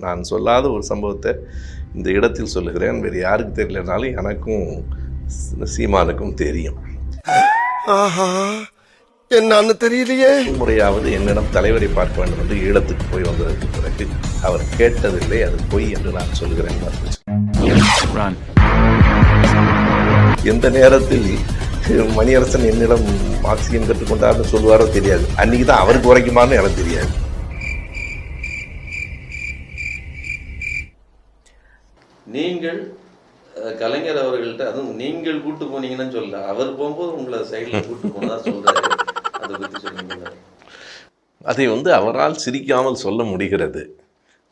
நான் சொல்லாத ஒரு சம்பவத்தை இந்த இடத்தில் சொல்லுகிறேன். வேறு யாருக்கு தெரியலனாலும் எனக்கும் சீமானுக்கும் தெரியும். ஆஹா என்னன்னு தெரியலையே. முறையாவது என்னிடம் தலைவரை பார்க்க வேண்டும் என்று ஈழத்துக்கு போய் வந்ததற்கு பிறகு அவர் கேட்டதில்லை அது பொய் என்று நான் சொல்கிறேன். எந்த நேரத்தில் மணியரசன் என்னிடம் மார்க்சியம் கற்றுக்கொண்டார்னு சொல்லுவாரோ தெரியாது. அன்னைக்கு தான் அவருக்கு உரைக்குமான்னு எனக்கு தெரியாது. நீங்கள் கலைஞர் அவர்கள்ட்ட அதுவும் நீங்கள் கூட்டு போனீங்கன்னு சொல்ல அவர் போகும்போது உங்களை சைடில் கூட்டு போனதா சொல்றாரு. அதை பத்தி சொன்னீங்களா அதை வந்து அவரால் சிரிக்காமல் சொல்ல முடிகிறது.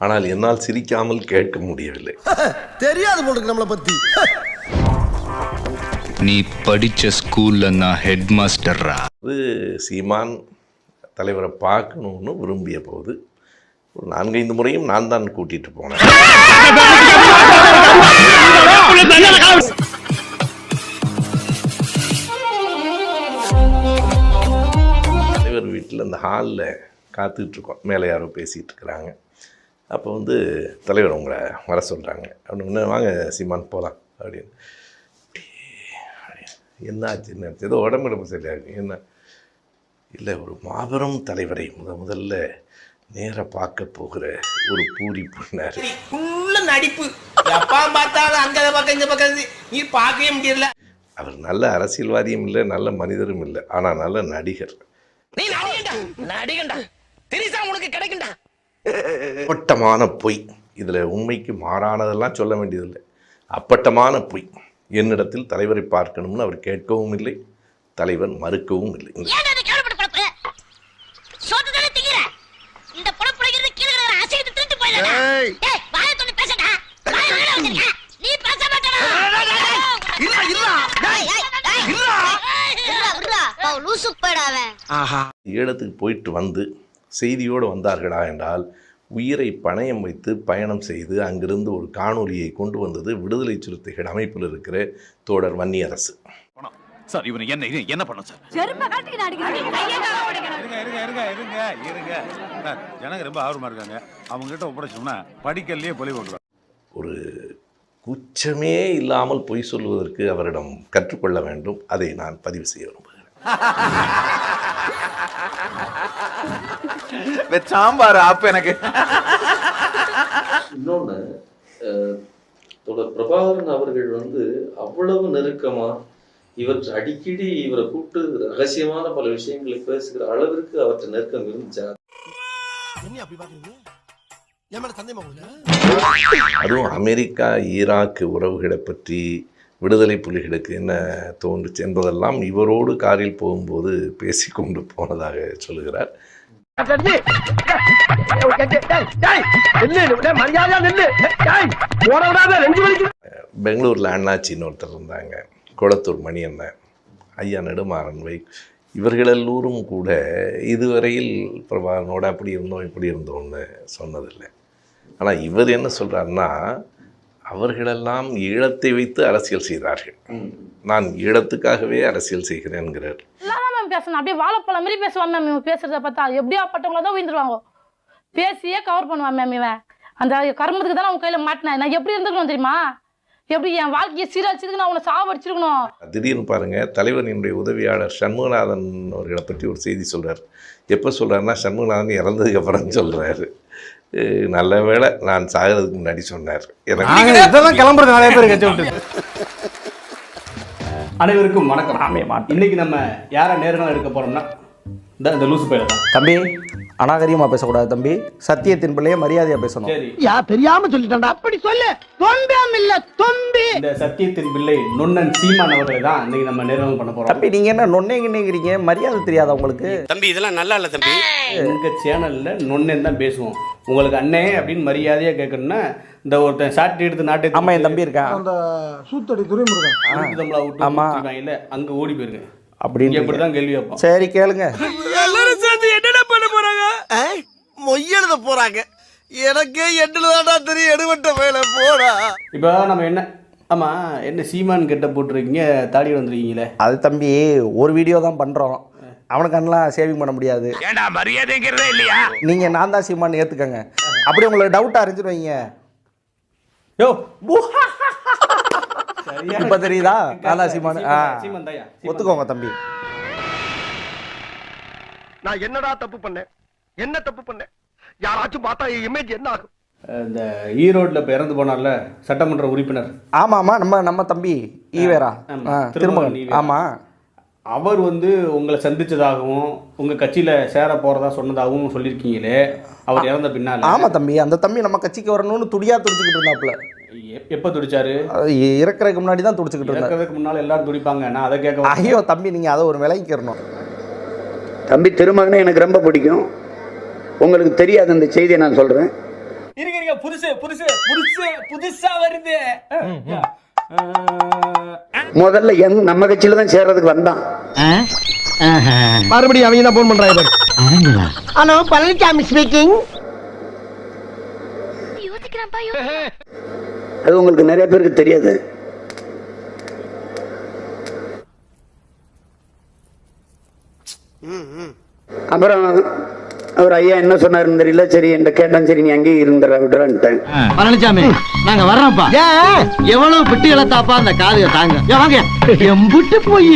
ஆனால் என்னால் சிரிக்காமல் கேட்க முடியவில்லை. தெரியாது போல நம்மளை பத்தி. நீ படிச்ச ஸ்கூல்ல நான் ஹெட் மாஸ்டர்ரா அது சீமான் தலைவரை பார்க்கணும்னு விரும்பிய போது ஒரு நான்கைந்து முறையும் நான் தான் கூட்டிட்டு போனேன். தலைவர் வீட்டில் அந்த ஹாலில் காத்துக்கிட்டு இருக்கோம் மேலே யாரோ பேசிகிட்டு இருக்கிறாங்க அப்போ வந்து தலைவர் உங்களை வர சொல்கிறாங்க. அப்படின்னு வாங்க சீமான் போகலாம். அப்படின்னு. என்ன ஆச்சுன்னு ஏதோ உடம்பு உடம்பு சரியாக இருக்கு என்ன? இல்லை ஒரு மாபெரும் தலைவரை முத முதல்ல நேர பார்க்க போகிற ஒரு பூரி பண்ணார் ஃபுல்ல நடிப்பு. எப்பா பார்த்தாலும் அங்க பக்கம் இந்த பக்கம் நீ பார்க்கவே முடியல. அவர் நல்ல அரசியல்வாதியும் இல்லை நல்ல மனிதரும் இல்லை ஆனால் நல்ல நடிகர். நீ நடிகண்டா நடிகண்டா தெரிசா உனக்கு கிடைக்கும்டா. அப்பட்டமான பொய். இதில் உண்மைக்கு மாறானதெல்லாம் சொல்ல வேண்டியதில்லை. அப்பட்டமான பொய். என்னிடத்தில் தலைவரை பார்க்கணும்னு அவர் கேட்கவும் இல்லை தலைவர் மறுக்கவும் இல்லை இந்த ஏன் அது கேவலப்பட்ட பொழப்பு சோத்து தானே திங்கிற இந்த பொழப்பு இருந்து கீழே கிடக்குற அசைத்து திருட்டு போயிடா ஏய். ஏய் வாயை தொண்டு பேசடா வாயை வேலை வச்சிருக்க நீ பேச மாட்டடா இல்ல இல்ல லூசு போயிடாவன் ஆஹா ஈழத்துக்கு போயிட்டு வந்து செய்தியோடு வந்தார்களா என்றால் உயிரை பணயம் வைத்து பயணம் செய்து அங்கிருந்து ஒரு காணொளியை கொண்டு வந்தது விடுதலை சிறுத்தைகள் அமைப்பில் இருக்கிற தோழர் வன்னியரசு. சார் இவனை என்ன இது என்ன பண்ண சார்? செருப்ப அடிக்கிறேன் இருங்க இருங்க இருங்க இருங்க இருங்க. சார் ஜனங்க ரொம்ப ஆர்வமா இருக்காங்க. அவங்க கிட்ட ஒப்படைச்சோம்னா படிக்கல்லையே பொலி போட்டுருவாங்க. ஒரு குச்சமே இல்லாமல் பொய் சொல்வதற்கு அவரிடம் கற்றுக்கொள்ள வேண்டும். அதை நான் பதிவு செய்ய விரும்புகிறேன். சாம்பார் ஆப்பு எனக்கு. இன்னொன்று தொடர் பிரபாகரன் அவர்கள் வந்து அவ்வளவு நெருக்கமா இவர் அடிக்கடி இவரை கூப்பிட்டு ரகசியமான பல விஷயங்களை பேசுகிற அளவிற்கு அவற்றை நெருக்கம் இருந்துச்சா? அதுவும் அமெரிக்கா ஈராக் உறவுகளை பற்றி விடுதலை புலிகளுக்கு என்ன தோன்றுச்சு என்பதெல்லாம் இவரோடு காரில் போகும்போது பேசிக்கொண்டு போனதாக சொல்லுகிறார். பெங்களூரில் அண்ணாச்சின்னு ஒருத்தர் இருந்தாங்க. குளத்தூர் மணி ஐயா நெடுமாறன் வை இவர்களெல்லோரும் கூட இதுவரையில் பிரபாகரனோட அப்படி இருந்தோம் இப்படி இருந்தோம்னு சொன்னதில்லை. ஆனால் இவர் என்ன சொல்கிறாருன்னா அவர்களெல்லாம் ஈழத்தை வைத்து அரசியல் செய்தார்கள். நான் ஈழத்துக்காகவே அரசியல் செய்கிறேன்கிறார். மேம் பேசணும் அப்படியே வாழைப்பழம் மாதிரி பேசுவான் மேம் இவன் பேசுறத பார்த்தா. எப்படியா பட்டவங்கள தான் உயிர்ந்துருவாங்க. பேசியே கவர் பண்ணுவான் மேம் இவன். அந்த கர்மத்துக்கு தான் அவன் கையில் மாட்டினேன். நான் எப்படி இருந்துக்கணும் தெரியுமா? எப்படி என் வாழ்க்கையை சீரழிச்சிருக்கு நான் அவனை சாவடிச்சிருக்கணும்? திடீர்னு பாருங்கள் தலைவர் என்னுடைய உதவியாளர் சண்முகநாதன் அவர்களை பற்றி ஒரு செய்தி சொல்றார். எப்போ சொல்கிறாருன்னா சண்முகநாதன் இறந்ததுக்கு அப்புறம் சொல்கிறாரு நல்ல வேளை நான் சாகிறதுக்கு முன்னாடி சொன்னார். எனக்கு கிளம்புறது நிறைய பேர் கட்சி விட்டு அனைவருக்கும் வணக்கம். இன்னைக்கு நம்ம யாரை நேர்காணல் எடுக்க போறோம்னா இந்த லூசு பையில தான். தம்பி அநாகரியமா பேசக்கூடாது தம்பி. சத்தியத்தின் பிள்ளைய மரியாதையா பேசணும். சரி. யா தெரியாம சொல்லிட்டேன்டா. அப்படி சொல்லு. தொண்டாம் இல்ல இந்த சத்தியத்தின் பிள்ளை நொன்னன் சீமான் அவர்களை தான் இன்னைக்கு நம்ம நேர்காணல் பண்ண போறோம். தம்பி நீங்க என்ன நொன்னேங்கிறீங்க மரியாதை தெரியாதா உங்களுக்கு? தம்பி இதெல்லாம் நல்லா இல்ல தம்பி. எங்க சேனல்ல நொன்னன் தான் பேசுவோம். உங்களுக்கு அண்ணே அப்படின்னு மரியாதையா கேட்கணும்னா இந்த ஒருத்தன் சாட்டி எடுத்து நாட்டை ஆமா என் தம்பி இருக்கான் அந்த சூத்தடி துறைமுருகன் தமிழா விட்டு ஆமா. இல்ல அங்க ஓடி போயிருங்க. அப்படின்னு இப்படிதான் கேள்வி வைப்போம் சரி கேளுங்க. எல்லாரும் சேர்ந்து என்னடா பண்ண போறாங்க? மொய்யெழுத போறாங்க. எனக்கே எட்டுல தான்டா தெரியும் எடுபட்ட வேலை போடா இப்போ நம்ம என்ன ஆமா என்ன சீமான் கெட்ட போட்டிருக்கீங்க? தாடி வந்துருக்கீங்களே. அது தம்பி ஒரு வீடியோ தான் பண்றோம். அவனுக்கு சேவிங் பண்ண முடியாது. ஏண்டா மரியாதைங்கிறதே இல்லையா? நீங்க நான் தான் சீமான் ஏத்துக்கங்க. அப்படி உங்களுக்கு டவுட் அறிஞ்சிட்டு வைங்க. யோ. இப்ப தெரியுதா? நான் தான் சீமான் ஆ. ஒத்துக்கோங்க தம்பி. நான் என்னடா தப்பு பண்ணேன்? என்ன தப்பு பண்ணேன்? யாராச்சும் பார்த்தா இமேஜ் என்ன ஆகும்? இந்த ஈரோட்ல இப்ப இறந்து போனார்ல சட்டமன்ற உறுப்பினர். ஆமா ஆமா நம்ம நம்ம தம்பி ஈவேரா. திருமகன். ஆமா. அவர் வந்து உங்களை சந்திச்சதாகவும் உங்க கட்சியில சேர போறதா சொன்னதாகவும் சொல்லியிருக்கீங்களே அவர் இறந்த பின்னால. ஆமா தம்பி அந்த தம்பி நம்ம கட்சிக்கு வரணும்னு துடியா துடிச்சுக்கிட்டு இருந்தாப்புல. எப்ப துடிச்சாரு? அது இறக்குறதுக்கு முன்னாடி தான் துடிச்சுக்கிட்டு இருந்தார். இறக்கிறதுக்கு முன்னால எல்லாரும் துடிப்பாங்க நான் அதை கேட்க. ஐயோ தம்பி நீங்க அதை ஒரு விலைக்கிறணும் தம்பி திருமகனை எனக்கு ரொம்ப பிடிக்கும். உங்களுக்கு தெரியாத இந்த செய்தியை நான் சொல்றேன். இருங்க இருங்க. புதுசு புதுசு புதுசு புதுசா வருது. முதல்ல எங் நம்ம கட்சியில தான் சேர்றதுக்கு வந்தான். மறுபடியும் அவங்க தான் போன் பண்றாங்க ஹலோ பழனிசாமி ஸ்பீக்கிங் அது உங்களுக்கு நிறைய பேருக்கு தெரியாது. அப்புறம் அவர் ஐயா என்ன சொன்னாருன்னு தெரியல. சரி என்கிட்ட கேட்டான். சரி நீ அங்கேயே இருந்துற விடுறான்ட்டேன் பழனிசாமி நாங்க வர்றோம்ப்பா. எவ்வளவு பிட்டு இழத்தாப்பா அந்த காதுக தாங்க. வாங்க. எம்புட்டு போய்.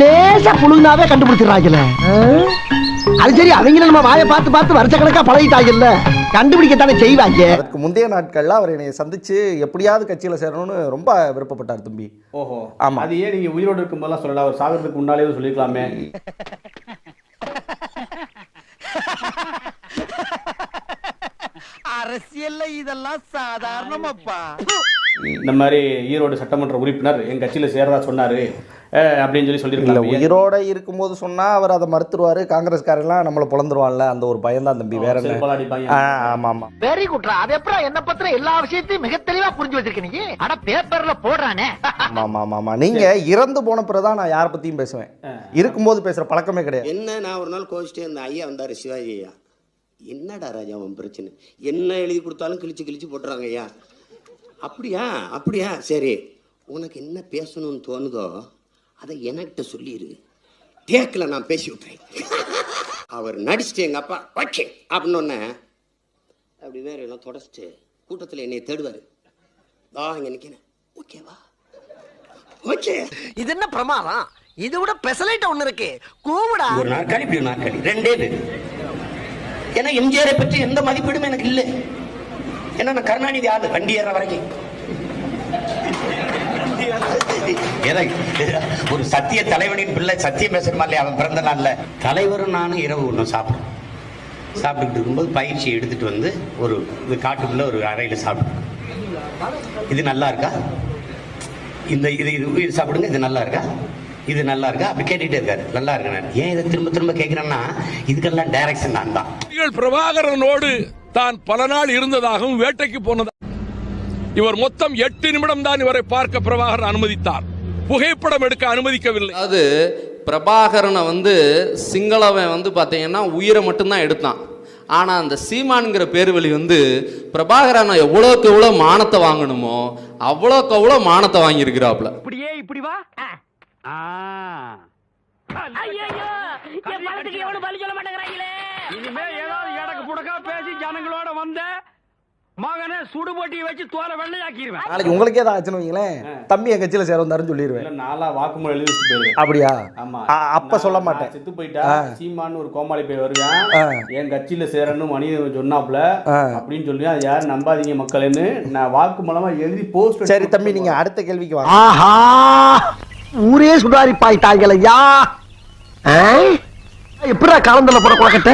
லேசா புழுந்தாவே கண்டுபிடிச்சிடறாங்கல்ல. அது சரி அவங்க நம்ம வாயை பார்த்து பார்த்து வருஷ கணக்கா பழகிட்டாங்கல்ல. கண்டுபிடிக்கத்தானே செய்வாங்க. அதுக்கு முந்தைய நாட்கள்ல அவர் என்னை சந்திச்சு எப்படியாவது கட்சியில சேரணும்னு ரொம்ப விருப்பப்பட்டார் தம்பி. ஓஹோ. ஆமா. அது ஏன் நீங்க உயிரோடு இருக்கும்போதெல்லாம் சொல்லலாம். அவர் சாகிறதுக்கு முன்னாலே சொல்லிருக்கலாமே. அரசியல்ல இதெல்லாம் சாதாரணமாப்பா. இந்த மாதிரி ஈரோடு சட்டமன்ற உறுப்பினர் எங்க கட்சியில சேரதா சொன்னாரு. அப்படின்னு சொல்லி இல்ல சொல்லிருக்கலாம் உயிரோட இருக்கும்போது சொன்னா அவர் அதை மறுத்துருவாரு. காங்கிரஸ்காரெல்லாம் நம்மளை பொழந்துருவான்ல அந்த ஒரு பயம் தான் தம்பி. வேற என்ன? செருப்பால் அடிப்பாங்க. ஆ, ஆமா ஆமா. வெரி குட்ரா. அது எப்படா என்ன பத்திர எல்லா விஷயத்தையும் மிக தெளிவா புரிஞ்சு வச்சிருக்க நீ? அட பேப்பர்ல போடுறானே. ஆமா ஆமா ஆமா ஆமா. நீங்க இறந்து போன பிறகுதான் நான் யாரை பத்தியும் பேசுவேன். இருக்கும்போது பேசுற பழக்கமே கிடையாது. என்ன நான் ஒரு நாள் கோச்சிட்டே இருந்தேன். ஐயா வந்தாரு சிவாஜி ஐயா. என்னடா ராஜா அவன் பிரச்சனை? என்ன எழுதி கொடுத்தாலும் கிழிச்சு கிழிச்சு போட்டுறாங்க ஐயா. அப்படியா? அப்படியா? சரி. உனக்கு என்ன பேசணும்னு தோணுதோ அதை என்கிட்ட சொல்லிடு டேக்கில் நான் பேசி விட்றேன் அவர் நடிச்சுட்டு எங்கள் அப்பா ஓகே அப்படின்னு அப்படி வேற எல்லாம் தொடச்சிட்டு கூட்டத்தில் என்னை தேடுவார். வா இங்கே நிற்கிறேன் ஓகேவா ஓகே. இது என்ன பிரமாதம்? இது விட பெசலைட் ஒண்ணு இருக்கு. கூவுடா. ஒரு நாற்காலி இப்படி ஒரு நாற்காலி ரெண்டே பேர். ஏன்னா எம்ஜிஆரை பற்றி எந்த மதிப்பீடும் எனக்கு இல்லை. ஏன்னா நான் கருணாநிதி ஆளு வண்டி ஏற வரைக்கும். ஏதா ஒரு சத்திய தலைவனின் பிள்ளை சத்தியம் பேசணுமா அவன் பிறந்த நாள்ல. தலைவரும் நானும் இரவு ஒன்றும் சாப்பிடும் சாப்பிட்டுக்கிட்டு இருக்கும்போது பயிற்சி எடுத்துட்டு வந்து ஒரு இது காட்டுக்குள்ள ஒரு அறையில் சாப்பிட்டு இது நல்லா இருக்கா? இந்த இது இது இது சாப்பிடுங்க இது நல்லா இருக்கா? இது நல்லா இருக்கா? அப்படி கேட்டுட்டே இருக்காரு. நல்லா இருக்கு ஏன் இதை திரும்ப திரும்ப கேட்கிறேன்னா இதுக்கெல்லாம் டைரக்ஷன் நான் தான். பிரபாகரனோடு தான் பல நாள் இருந்ததாகவும் வேட்டைக்கு போனதா? இவர் மொத்தம் எட்டு நிமிடம் தான் இவரை பார்க்க பிரபாகரன் அனுமதித்தார். புகைப்படம் எடுக்க அனுமதிக்கவில்லை. அதாவது பிரபாகரனை வந்து சிங்களவன் வந்து பார்த்தீங்கன்னா உயிரை மட்டும்தான் எடுத்தான். ஆனால் அந்த சீமான்ங்கிற பேர்வழி வந்து பிரபாகரனை எவ்வளோக்கு எவ்வளோ மானத்தை வாங்கணுமோ அவ்வளோக்கு அவ்வளோ மானத்தை வாங்கியிருக்கிறாப்புல. இப்படியே இப்படி வா. ஐயோ என் பணத்துக்கு எவ்வளவு பலி சொல்ல மாட்டேங்கிறாங்களே? இனிமே ஏதாவது புடக்கா பேசி ஜனங்களோட வந்த மகனை சுடுபொட்டி வச்சு தோலை வெள்ளையாக்கிடுவேன் நாளைக்கு உங்களுக்கே ஆச்சுன்னு வைங்களேன். தம்பி என் கட்சியில சேர வந்தாருன்னு சொல்லிடுவேன். இல்ல நாளா வாக்குமூலம் எழுதி போயிருவேன். அப்படியா? ஆமா. அப்ப சொல்ல மாட்டேன். செத்து போயிட்டா. சீமான்னு ஒரு கோமாளி போய் வருவேன். என் கட்சியில சேரணும் மனிதன் சொன்னாப்ல. அப்படின்னு சொல்லி அது யாரும் நம்பாதீங்க மக்கள்னு நான் வாக்கு மூலமா எழுதி போஸ்ட் சரி தம்பி நீங்க அடுத்த கேள்விக்கு வாங்க. ஆஹா! ஊரே சுடாரி ஐயா எப்படா கலந்தல போட குழக்கட்ட